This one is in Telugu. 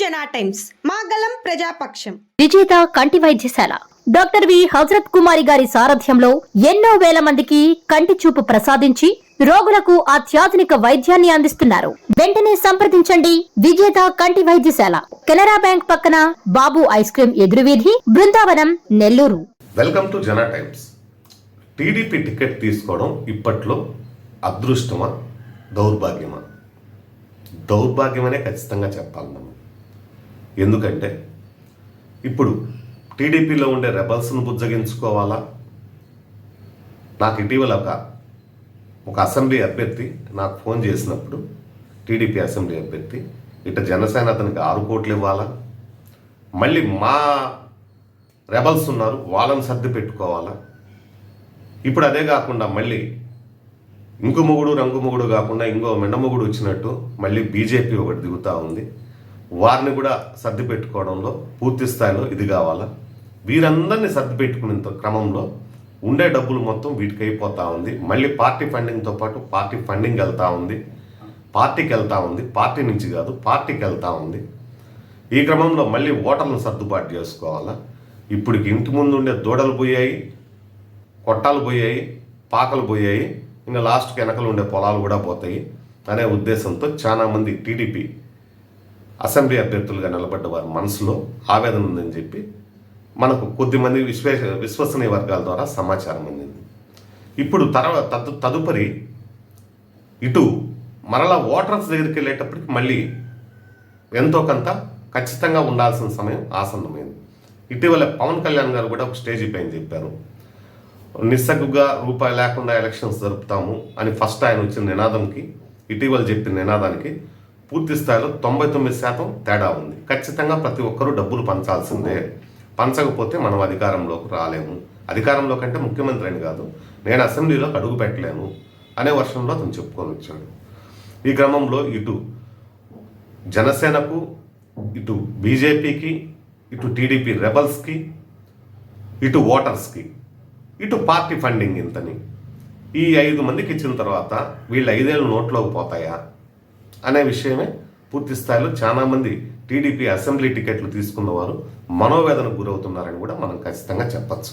జనా టైమ్స్ మాగలం ప్రజాపక్షం. విజేత కంటి వైద్యశాల. Doctor V. హజరత్ కుమారి గారి సారథ్యంలో ఎన్నో వేల మందికి కంటి చూపు ప్రసాదించి రోగులకు అత్యాధునిక వైద్యాన్ని అందిస్తున్నారు. వెంటనే సంప్రదించండి విజేత కంటి వైద్యశాల. కెనరా బ్యాంక్ పక్కన Babu ice cream ఎదురువీధి Brindavanam Nellore. Welcome to Jana times. TDP ticket తీసుకోవడం ఇప్పట్లో అదృష్టమా దౌర్భాగ్యమా? దౌర్భాగ్యమనే ఖచ్చితంగా చెప్పాలి మనం. ఎందుకంటే ఇప్పుడు టీడీపీలో ఉండే రెబల్స్ను బుజ్జగించుకోవాలా? నాకు ఇటీవల ఒక ఒక అసెంబ్లీ అభ్యర్థి నాకు ఫోన్ చేసినప్పుడు టీడీపీ అసెంబ్లీ అభ్యర్థి ఇట జనసేన అతనికి ఆరు కోట్లు ఇవ్వాలా? మళ్ళీ మా రెబల్స్ ఉన్నారు వాళ్ళని సర్ది పెట్టుకోవాలా? ఇప్పుడు అదే కాకుండా మళ్ళీ ఇంకు మొగుడు రంగు మొగుడు కాకుండా ఇంకో మెండమొగుడు వచ్చినట్టు మళ్ళీ బీజేపీ ఒకటి దిగుతూ ఉంది. వారిని కూడా సర్ది పెట్టుకోవడంలో పూర్తి స్థాయిలో ఇది కావాలా? వీరందరినీ సర్ది పెట్టుకునేంత క్రమంలో ఉండే డబ్బులు మొత్తం వీటికి అయిపోతూ ఉంది. మళ్ళీ పార్టీ ఫండింగ్తో పాటు పార్టీ ఫండింగ్ వెళ్తూ ఉంది. పార్టీకి వెళ్తూ ఉంది. పార్టీ నుంచి కాదు పార్టీకి వెళ్తూ ఉంది. ఈ క్రమంలో మళ్ళీ ఓటర్లను సర్దుబాటు చేసుకోవాలా? ఇప్పుడు ఇంటి ముందు ఉండే దూడలు పోయాయి కొట్టాలు పోయాయి పాకలు పోయాయి. ఇంకా లాస్ట్కి వెనకలు ఉండే పొలాలు కూడా పోతాయి అనే ఉద్దేశంతో చాలామంది టీడీపీ అసెంబ్లీ అభ్యర్థులుగా నిలబడ్డ వారి మనసులో ఆవేదన ఉందని చెప్పి మనకు కొద్దిమంది విశ్వే విశ్వసనీయ వర్గాల ద్వారా సమాచారం అందింది. ఇప్పుడు తర్వాత తదు తదుపరి ఇటు మరలా ఓటర్స్ దగ్గరికి వెళ్ళేటప్పటికి మళ్ళీ ఎంతో కొంత ఖచ్చితంగా ఉండాల్సిన సమయం ఆసన్నమైంది. ఇటీవల పవన్ కళ్యాణ్ గారు కూడా ఒక స్టేజ్ పైన చెప్పారు. నిస్సగ్గుగా రూపాయి లేకుండా ఎలక్షన్స్ జరుపుతాము అని ఫస్ట్ ఆయన వచ్చిన నినాదంకి ఇటీవల చెప్పిన నినాదానికి పూర్తి స్థాయిలో తొంభై తొమ్మిది శాతం తేడా ఉంది. ఖచ్చితంగా ప్రతి ఒక్కరూ డబ్బులు పంచాల్సిందే. పంచకపోతే మనం అధికారంలోకి రాలేము. అధికారంలో కంటే ముఖ్యమంత్రి అని కాదు. నేను అసెంబ్లీలోకి అడుగు పెట్టలేను అనే వర్షంలో అతను చెప్పుకొని వచ్చాడు. ఈ క్రమంలో ఇటు జనసేనకు ఇటు బీజేపీకి ఇటు టీడీపీ రెబల్స్కి ఇటు ఓటర్స్కి ఇటు పార్టీ ఫండింగ్ ఇంతని. ఈ ఐదు మందికి ఇచ్చిన తర్వాత వీళ్ళు ఐదేళ్ళు నోట్లోకి పోతాయా? అనే విషయమే పూర్తి స్థాయిలో చాలామంది టీడీపీ అసెంబ్లీ టికెట్లు తీసుకున్న వారు మనోవేదనకు గురవుతున్నారని కూడా మనం ఖచ్చితంగా చెప్పచ్చు.